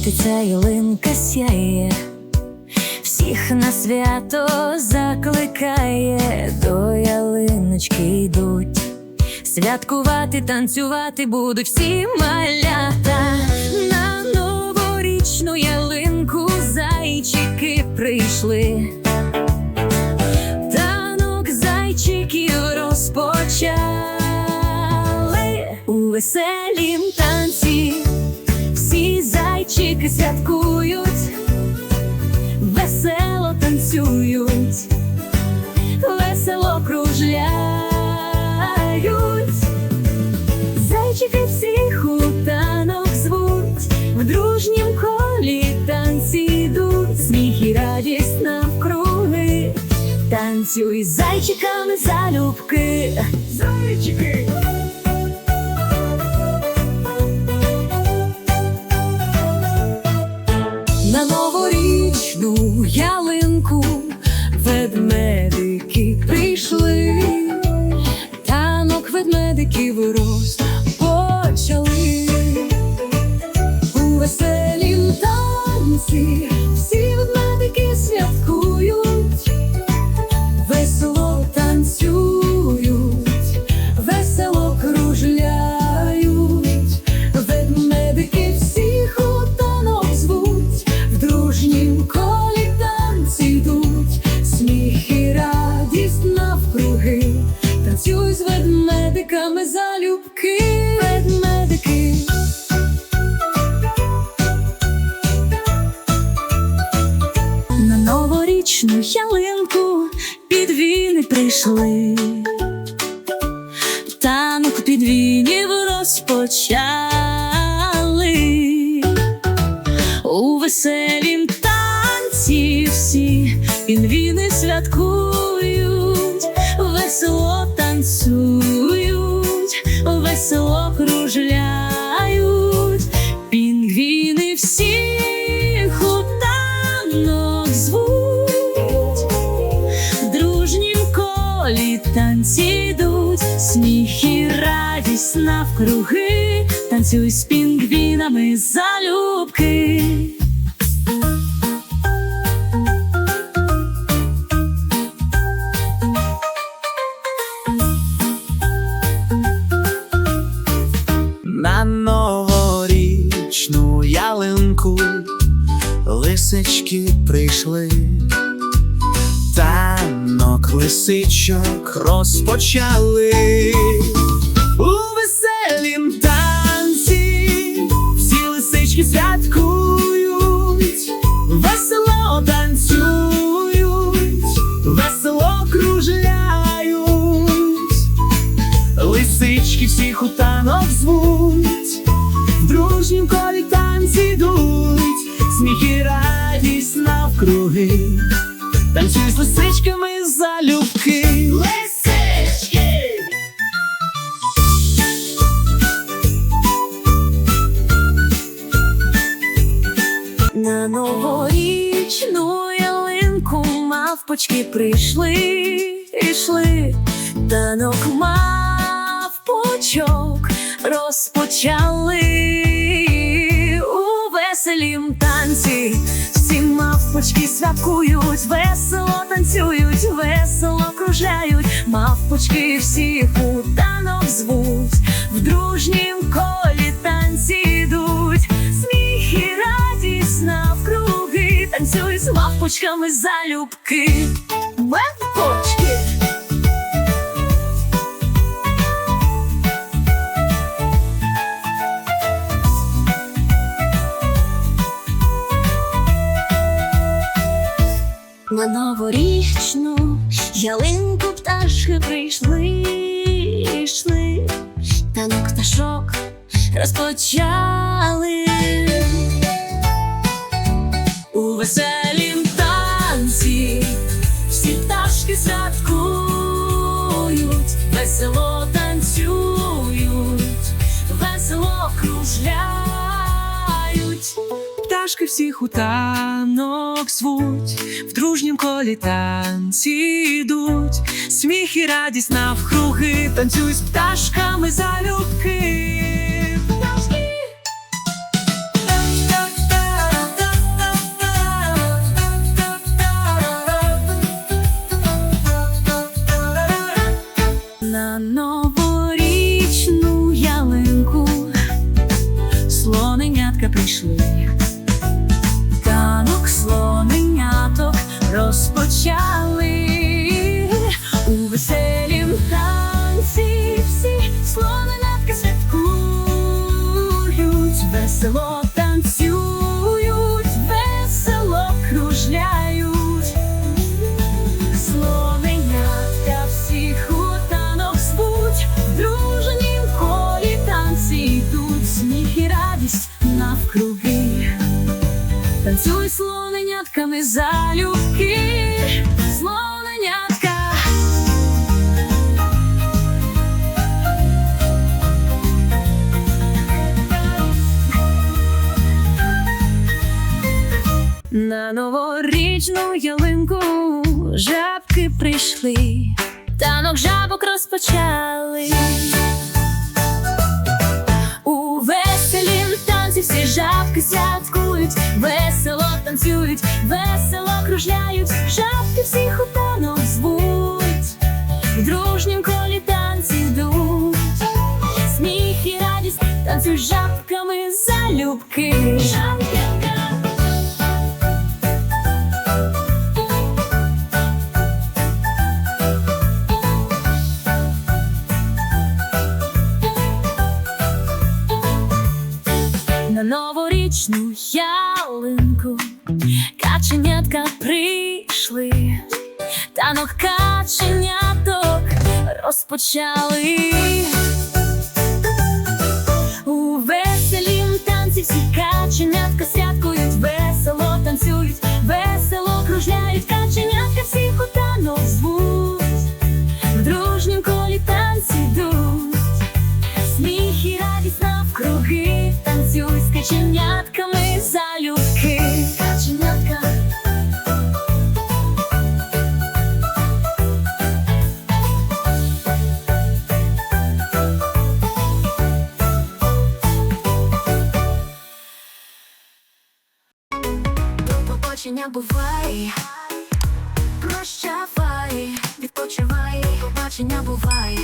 світиться ялинка сяє, всіх на свято закликає, до ялиночки йдуть. Святкувати, танцювати будуть всі малята на новорічну ялинку зайчики прийшли. Танок зайчиків розпочали у веселім танці. Святкують, весело танцюють, весело кружляють. Зайчики всіх у танок звуть, в дружнім колі танці йдуть, сміх і радість навкруги. Танцюй зайчиками залюбки. Зайчики! Новорічну ялинку ведмедики прийшли, танок ведмедиків розпочали. У веселім танці новорічну ялинку під віни прийшли. Танок під вінів розпочали. У веселім танці всі пінгвіни святкують, весело танцюють, весело кружляють. Танці йдуть, сміх і радість навкруги, танцюй з пінгвінами залюбки. На новорічну ялинку лисички прийшли, лисичок розпочали. У веселім танці всі лисички святкують, весело танцюють, весело кружляють. Лисички всіх у танок звуть, дружнім колі танці йдуть, сміх і радість навкруги, танцюй з лисичками залюбки. Лисички! На новорічну ялинку мавпочки прийшли, ішли, танок мавпочок розпочали у веселім танці. Мавпочки святкують, весело танцюють, весело кружляють, мавпочки всіх у танок звуть, в дружнім колі танці йдуть, сміх і радість навкруги, танцюють з мавпочками залюбки. Мавпочки! На новорічну ялинку пташки прийшли, йшли, танок пташок розпочали. У веселім всіх у танок звуть, в дружнім колі танці йдуть, сміх і радість навкруги, танцюй з пташками залюбки. Танцюй слоненятками залюбки, слоненятка. На новорічну ялинку жабки прийшли, танок жабок розпочали. У веселім танці всі жабки святкують, весело танцюють, весело кружляють, шапки всіх у танок звуть, в дружнім колі танці йдуть, сміх і радість танцюють жабками залюбки. Жабка. Новорічну ялинку. Каченятка прийшли, танок каченяток розпочали. У веселім танці всі каченятка святкують, весело танцюють, весело кружляють, каченятка всіх у танок звуть, в дружнім колі танці йдуть. Сміх і радість навкруги, танцюй з каченятками залюбки. Каченятка. Побачення бувай, прощавай, відпочивай, побачення бувай.